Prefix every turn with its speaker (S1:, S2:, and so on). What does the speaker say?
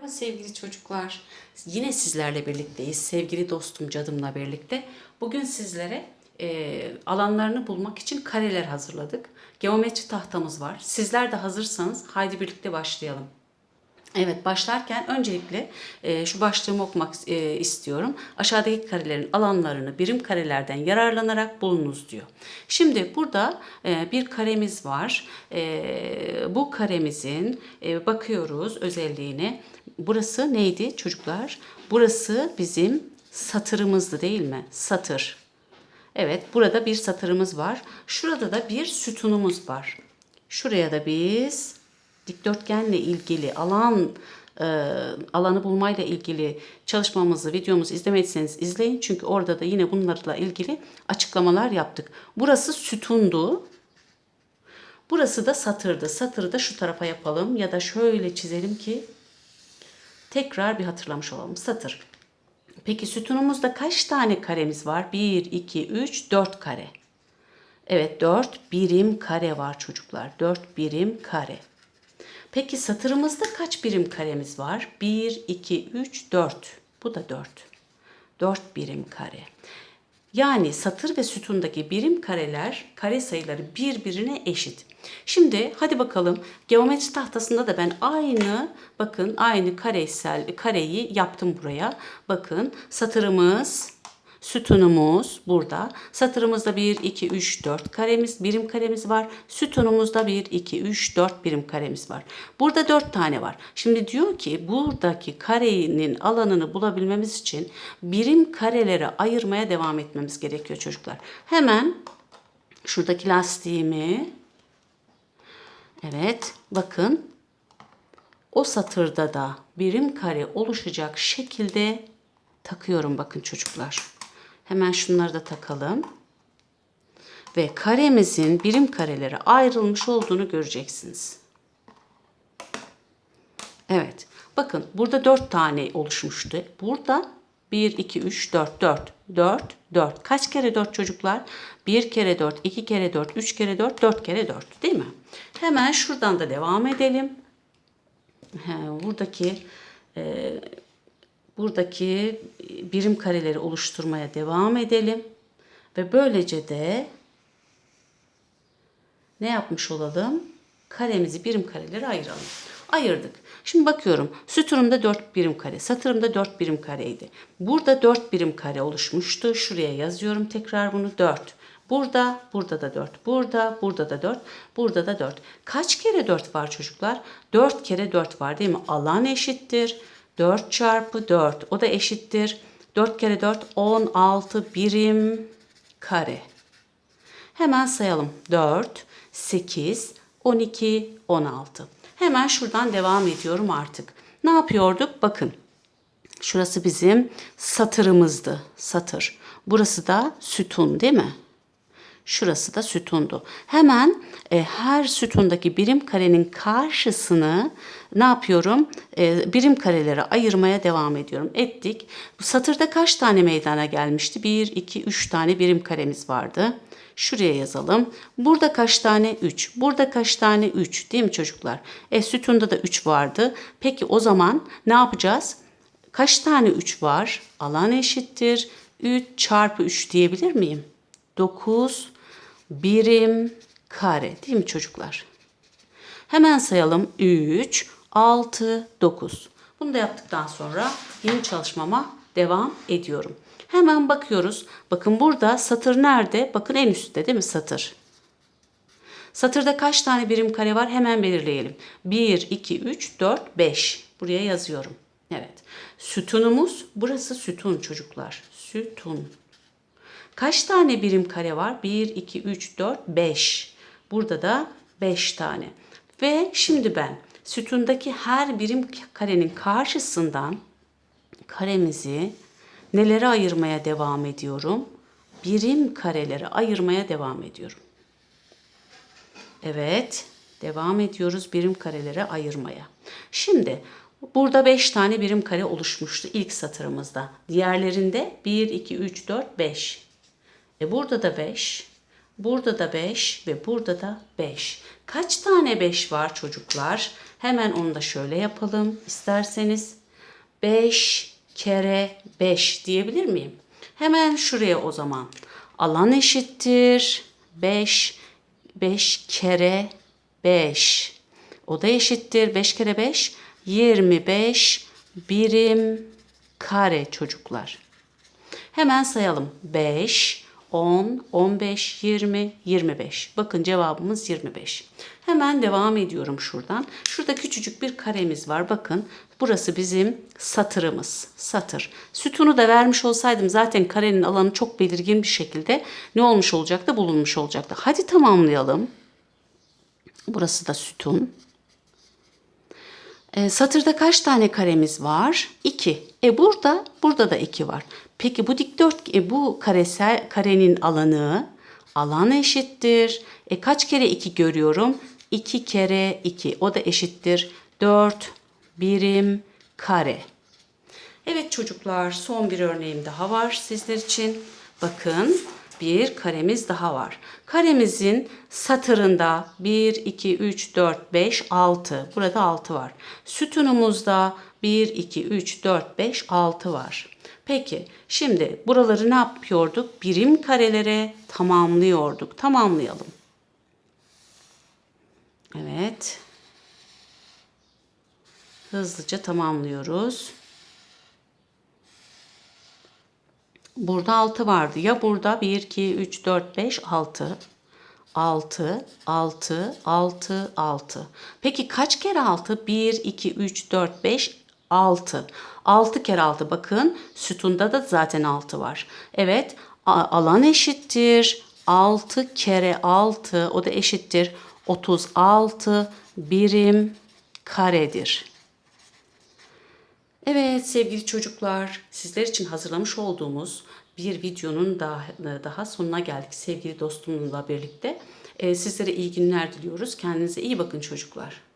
S1: Merhaba sevgili çocuklar. Yine sizlerle birlikteyiz. Sevgili dostum Cadım'la birlikte. Bugün sizlere e, alanlarını bulmak için kareler hazırladık. Geometri tahtamız var. Sizler de hazırsanız haydi birlikte başlayalım. Evet başlarken öncelikle e, şu başlığımı okumak e, istiyorum. Aşağıdaki karelerin alanlarını birim karelerden yararlanarak bulunuz diyor. Şimdi burada e, bir karemiz var. E, bu karemizin e, bakıyoruz özelliğine. Burası neydi çocuklar? Burası bizim satırımızdı değil mi? Satır. Evet burada bir satırımız var. Şurada da bir sütunumuz var. Şuraya da biz dikdörtgenle ilgili alan e, alanı bulmayla ilgili çalışmamızı, videomuzu izlemediyseniz izleyin. Çünkü orada da yine bunlarla ilgili açıklamalar yaptık. Burası sütundu. Burası da satırdı. Satırı da şu tarafa yapalım ya da şöyle çizelim ki tekrar bir hatırlamış olalım. Satır. Peki sütunumuzda kaç tane karemiz var? 1, 2, 3, 4 kare. Evet 4 birim kare var çocuklar. 4 birim kare. Peki satırımızda kaç birim karemiz var? 1, 2, 3, 4. Bu da 4. 4 birim kare. Yani satır ve sütundaki birim kareler, kare sayıları birbirine eşit. Şimdi hadi bakalım geometri tahtasında da ben aynı bakın aynı karesel kareyi yaptım buraya. Bakın satırımız Sütunumuz burada. Satırımızda 1, 2, 3, 4 karemiz, birim karemiz var. Sütunumuzda 1, 2, 3, 4 birim karemiz var. Burada 4 tane var. Şimdi diyor ki buradaki karenin alanını bulabilmemiz için birim karelere ayırmaya devam etmemiz gerekiyor çocuklar. Hemen şuradaki lastiğimi Evet bakın o satırda da birim kare oluşacak şekilde takıyorum bakın çocuklar. Hemen şunları da takalım. Ve karemizin birim karelere ayrılmış olduğunu göreceksiniz. Evet. Bakın burada 4 tane oluşmuştu. Burada 1, 2, 3, 4, 4. 4, 4. Kaç kere 4 çocuklar? 1 kere 4, 2 kere 4, 3 kere 4, 4 kere 4. Değil mi? Hemen şuradan da devam edelim. Buradaki e, buradaki birim kareleri oluşturmaya devam edelim. Ve böylece de ne yapmış olalım? Karemizi birim karelere ayıralım. Ayırdık. Şimdi bakıyorum. Sütunumda 4 birim kare, satırımda 4 birim kareydi. Burada 4 birim kare oluşmuştu. Şuraya yazıyorum tekrar bunu 4. Burada, burada da 4. Burada, burada da 4. Burada da 4. Kaç kere 4 var çocuklar? 4 kere 4 var değil mi? Alan eşittir. 4 çarpı 4. O da eşittir. 4 kere 4 16 birim kare. Hemen sayalım. 4, 8, 12, 16. Hemen şuradan devam ediyorum artık. Ne yapıyorduk? Bakın. Şurası bizim satırımızdı. Satır. Burası da sütun değil mi? Şurası da sütundu. Hemen e, her sütundaki birim karenin karşısını ne yapıyorum? E, birim karelere ayırmaya devam ediyorum. Ettik. Bu satırda kaç tane meydana gelmişti? 1, 2, 3 tane birim karemiz vardı. Şuraya yazalım. Burada kaç tane? 3. Burada kaç tane? 3. Değil mi çocuklar? E sütunda da 3 vardı. Peki o zaman ne yapacağız? Kaç tane 3 var? Alan eşittir. 3 çarpı 3 diyebilir miyim? 9 birim kare değil mi çocuklar? Hemen sayalım. 3, 6, 9. Bunu da yaptıktan sonra yeni çalışmama devam ediyorum. Hemen bakıyoruz. Bakın burada satır nerede? Bakın en üstte değil mi satır? Satırda kaç tane birim kare var? Hemen belirleyelim. 1, 2, 3, 4, 5. Buraya yazıyorum. Evet. Sütunumuz burası sütun çocuklar. Sütun. Kaç tane birim kare var? 1, 2, 3, 4, 5. Burada da 5 tane. Ve şimdi ben sütundaki her birim karenin karşısından karemizi nelere ayırmaya devam ediyorum? Birim karelere ayırmaya devam ediyorum. Evet, devam ediyoruz birim karelere ayırmaya. Şimdi burada 5 tane birim kare oluşmuştu ilk satırımızda. Diğerlerinde 1, 2, 3, 4, 5. E burada da 5, burada da 5 ve burada da 5. Kaç tane 5 var çocuklar? Hemen onu da şöyle yapalım isterseniz. 5 kere 5 diyebilir miyim? Hemen şuraya o zaman. Alan eşittir 5 5 kere 5. O da eşittir 5 kere 5 25 birim kare çocuklar. Hemen sayalım. 5, 10, 15, 20, 25. Bakın cevabımız 25. Hemen devam ediyorum şuradan. Şurada küçücük bir karemiz var. Bakın burası bizim satırımız. Satır. Sütunu da vermiş olsaydım zaten karenin alanı çok belirgin bir şekilde ne olmuş olacaktı? Bulunmuş olacaktı. Hadi tamamlayalım. Burası da sütun. E, satırda kaç tane karemiz var? 2. E burada, burada da 2 var. Peki bu dikdört, e, bu karesel karenin alanı alan eşittir. E kaç kere 2 görüyorum? 2 kere 2. O da eşittir 4 birim kare. Evet çocuklar son bir örneğim daha var sizler için. Bakın bir karemiz daha var. Karemizin satırında 1, 2, 3, 4, 5, 6. Burada 6 var. Sütunumuzda 1, 2, 3, 4, 5, 6 var. Peki şimdi buraları ne yapıyorduk? Birim karelere tamamlıyorduk. Tamamlayalım. Evet. Hızlıca tamamlıyoruz. Burada 6 vardı. Ya burada 1, 2, 3, 4, 5, 6. 6, 6, 6, 6. Peki kaç kere 6? 1, 2, 3, 4, 5, 6. 6 kere 6 bakın sütunda da zaten 6 var. Evet alan eşittir. 6 kere 6 o da eşittir. 36 birim karedir. Evet sevgili çocuklar, sizler için hazırlamış olduğumuz bir videonun daha, daha sonuna geldik sevgili dostumla birlikte. Ee, Sizlere iyi günler diliyoruz. Kendinize iyi bakın çocuklar.